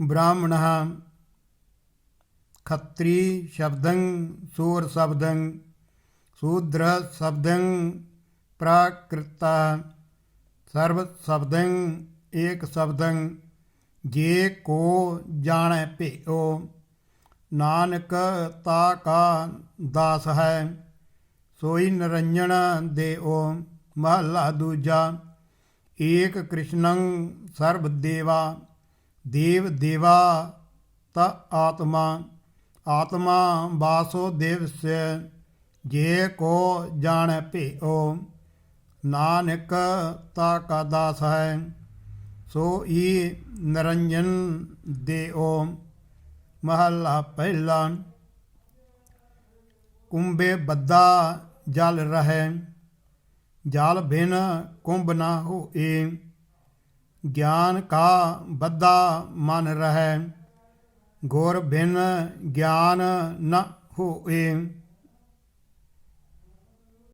ਬ੍ਰਾਹਮਣः ਖੱਤਰੀ ਸ਼ਬਦੰ, ਸੂਰ ਸ਼ਬਦੰ, ਸ਼ੂਦਰ ਸ਼ਬਦੰ, ਪ੍ਰਾਕ੍ਰਿਤਾ ਸਰਬ ਸ਼ਬਦੰ, ਏਕ ਸ਼ਬਦੰ, ਜੇ ਕੋ ਜਾਣੈ ਭਿਓ ਨਾਨਕ ਤਾ ਕਾ ਦਾਸ ਹੈ, ਸੋਈ ਨਿਰੰਜਨ ਦੇਓ ਮਹਲਾ ਦੂਜਾ, ਏਕ ਕ੍ਰਿਸ਼ਨੰ ਸਰਬ ਦੇਵਾ। ਦੇਵ ਦੇਵਾ ਤ ਆਤਮਾ ਆਤਮਾ ਵਾਸੋ ਦੇਵਸਯ ਜੇ ਕੋ ਜਾਣੈ ਭਿਓ ਨਾਨਕ ਤਾ ਕਾ ਦਾਸ ਹੈ ਸੋ ਈ ਨਿਰੰਜਨ ਦੇਓ ਮਹਲਾ ਪਹਿਲਾ ਕੁੰਬੇ ਬੱਦਾ ਜਲ ਰਹੈ, ਜਲ ਬਿਨ ਕੁੰਭ ਨਾ ਹੋਏ। ਗਿਆਨ ਕਾ ਬੱਦਾ ਮਨ ਰਹੈ ਗੁਰ ਬਿਨ ਗਿਆਨ ਨ ਹੋਏ।